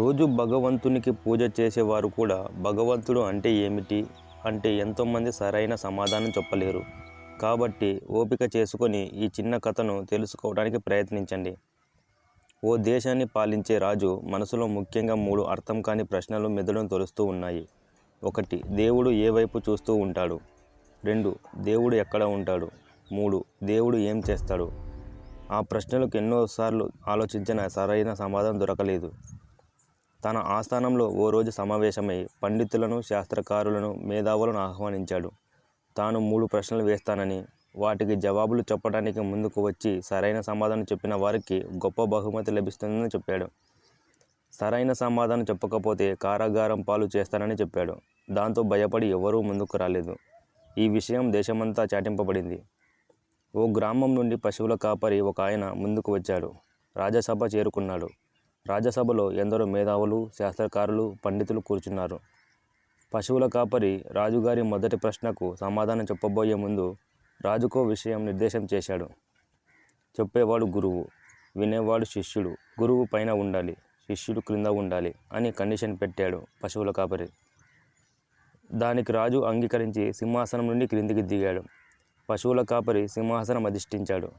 రోజు భగవంతునికి పూజ చేసేవారు కూడా భగవంతుడు అంటే ఏమిటి? అంటే ఎంతోమంది సరైన సమాధానం చెప్పలేరు. కాబట్టి ఓపిక చేసుకొని ఈ చిన్న కథను తెలుసుకోవడానికి ప్రయత్నించండి. ఓ దేశాన్ని పాలించే రాజు మనసులో ముఖ్యంగా మూడు అర్థం కాని ప్రశ్నలు మెదడును తొలుస్తూ ఉన్నాయి. ఒకటి దేవుడు ఏ వైపు చూస్తూ ఉంటాడు? రెండు దేవుడు ఎక్కడ ఉంటాడు? మూడు దేవుడు ఏం చేస్తాడు? ఆ ప్రశ్నలకు ఎన్నోసార్లు ఆలోచించిన సరైన సమాధానం దొరకలేదు. తన ఆస్థానంలో ఓ రోజు సమావేశమై పండితులను శాస్త్రకారులను మేధావులను ఆహ్వానించాడు. తాను మూడు ప్రశ్నలు వేస్తానని వాటికి జవాబులు చెప్పడానికి ముందుకు వచ్చి సరైన సమాధానం చెప్పిన వారికి గొప్ప బహుమతి లభిస్తుందని చెప్పాడు. సరైన సమాధానం చెప్పకపోతే కారాగారం పాలు చేస్తానని చెప్పాడు. దాంతో భయపడి ఎవరూ ముందుకు రాలేదు. ఈ విషయం దేశమంతా చాటింపబడింది. ఓ గ్రామం నుండి పశువుల కాపరి ఒక ఆయన ముందుకు వచ్చాడు. రాజసభ చేరుకున్నాడు. రాజ్యసభలో ఎందరో మేధావులు శాస్త్రకారులు పండితులు కూర్చున్నారు. పశువుల కాపరి రాజుగారి మొదటి ప్రశ్నకు సమాధానం చెప్పబోయే ముందు రాజుకో విషయం నిర్దేశం చేశాడు. చెప్పేవాడు గురువు వినేవాడు శిష్యుడు గురువు పైన ఉండాలి శిష్యుడు క్రింద ఉండాలి అని కండిషన్ పెట్టాడు పశువుల కాపరి. దానికి రాజు అంగీకరించి సింహాసనం నుండి క్రిందికి దిగాడు. పశువుల కాపరి సింహాసనం అధిష్ఠించాడు.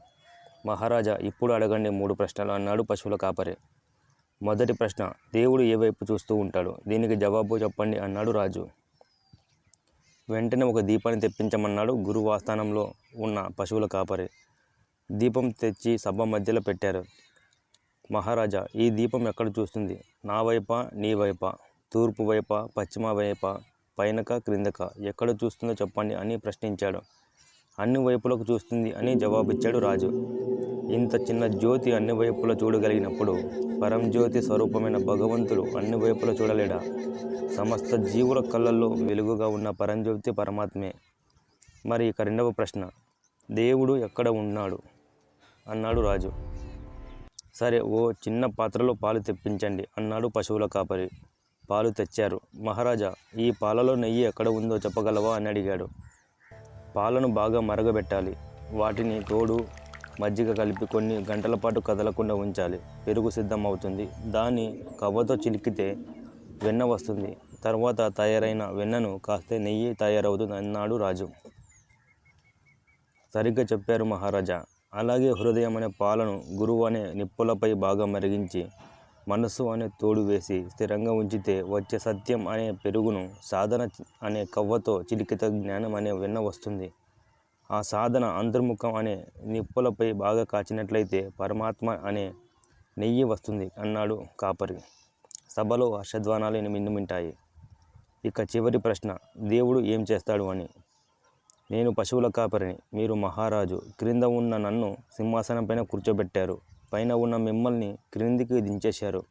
మహారాజా ఇప్పుడు అడగండి మూడు ప్రశ్నలు అన్నాడు పశువుల కాపరి. మొదటి ప్రశ్న దేవుడు ఏ వైపు చూస్తూ ఉంటాడు? దీనికి జవాబు చెప్పండి అన్నాడు రాజు. వెంటనే ఒక దీపాన్ని తెప్పించమన్నాడు గురువు ఆస్థానంలో ఉన్న పశువుల కాపరి. దీపం తెచ్చి సభ మధ్యలో పెట్టారు. మహారాజా ఈ దీపం ఎక్కడ చూస్తుంది? నా వైపా నీ వైపా? తూర్పు వైపా పశ్చిమ వైపా? పైనక క్రిందక? ఎక్కడ చూస్తుందో చెప్పండి అని ప్రశ్నించాడు. అన్ని వైపులకు చూస్తుంది అని జవాబిచ్చాడు రాజు. ఇంత చిన్న జ్యోతి అన్ని వైపులా చూడగలిగినప్పుడు పరంజ్యోతి స్వరూపమైన భగవంతుడు అన్ని వైపులా చూడలేడా? సమస్త జీవుల కళ్ళల్లో వెలుగుగా ఉన్న పరంజ్యోతి పరమాత్మే. మరి ఇక రెండవ ప్రశ్న దేవుడు ఎక్కడ ఉన్నాడు? అన్నాడు రాజు. సరే ఓ చిన్న పాత్రలో పాలు తెప్పించండి అన్నాడు పశువుల కాపరి. పాలు తెచ్చారు. మహారాజా ఈ పాలలో నెయ్యి ఎక్కడ ఉందో చెప్పగలవా? అని అడిగాడు. పాలను బాగా మరగబెట్టాలి. వాటిని తోడు మజ్జిగ కలిపి కొన్ని గంటల పాటు కదలకుండా ఉంచాలి. పెరుగు సిద్ధం అవుతుంది దాన్ని కవ్వతో చిలికితే వెన్న వస్తుంది. తర్వాత తయారైన వెన్నను కాస్తే నెయ్యి తయారవుతుంది. అన్నాడు రాజు. సరిగ్గా చెప్పారు మహారాజా. అలాగే హృదయం అనే పాలను గురువు అనే నిప్పులపై బాగా మరిగించి మనస్సు అనే తోడు వేసి స్థిరంగా ఉంచితే వచ్చే సత్యం అనే పెరుగును సాధన అనే కవ్వతో చిలికిత జ్ఞానం అనే వెన్న వస్తుంది. ఆ సాధన అంతర్ముఖం అనే నిప్పులపై బాగా కాచినట్లయితే పరమాత్మ అనే నెయ్యి వస్తుంది అన్నాడు కాపరి. సభలో హర్షధ్వానాలు మిన్నుమింటాయి ఇక చివరి ప్రశ్న దేవుడు ఏం చేస్తాడు అని. నేను పశువుల కాపరిని మీరు మహారాజు క్రింద ఉన్న నన్ను సింహాసనం పైన కూర్చోబెట్టారు. పైన ఉన్న మిమ్మల్ని క్రిందికి దించేశారు.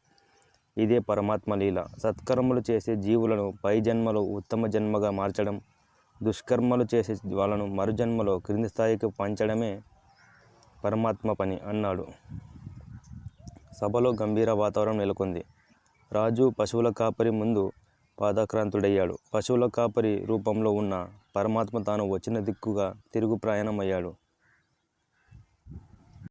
ఇదే పరమాత్మ లీల. సత్కర్మలు చేసే జీవులను పై జన్మలో ఉత్తమ జన్మగా మార్చడం దుష్కర్మలు చేసే వాళ్ళను మరుజన్మలో క్రింది స్థాయికి పంచడమే పరమాత్మ పని అన్నాడు. సభలో గంభీర వాతావరణం నెలకొంది. రాజు పశువుల కాపరి ముందు పాదాక్రాంతుడయ్యాడు. పశువుల కాపరి రూపంలో ఉన్న పరమాత్మ తాను వచ్చిన దిక్కుగా తిరుగు ప్రయాణమయ్యాడు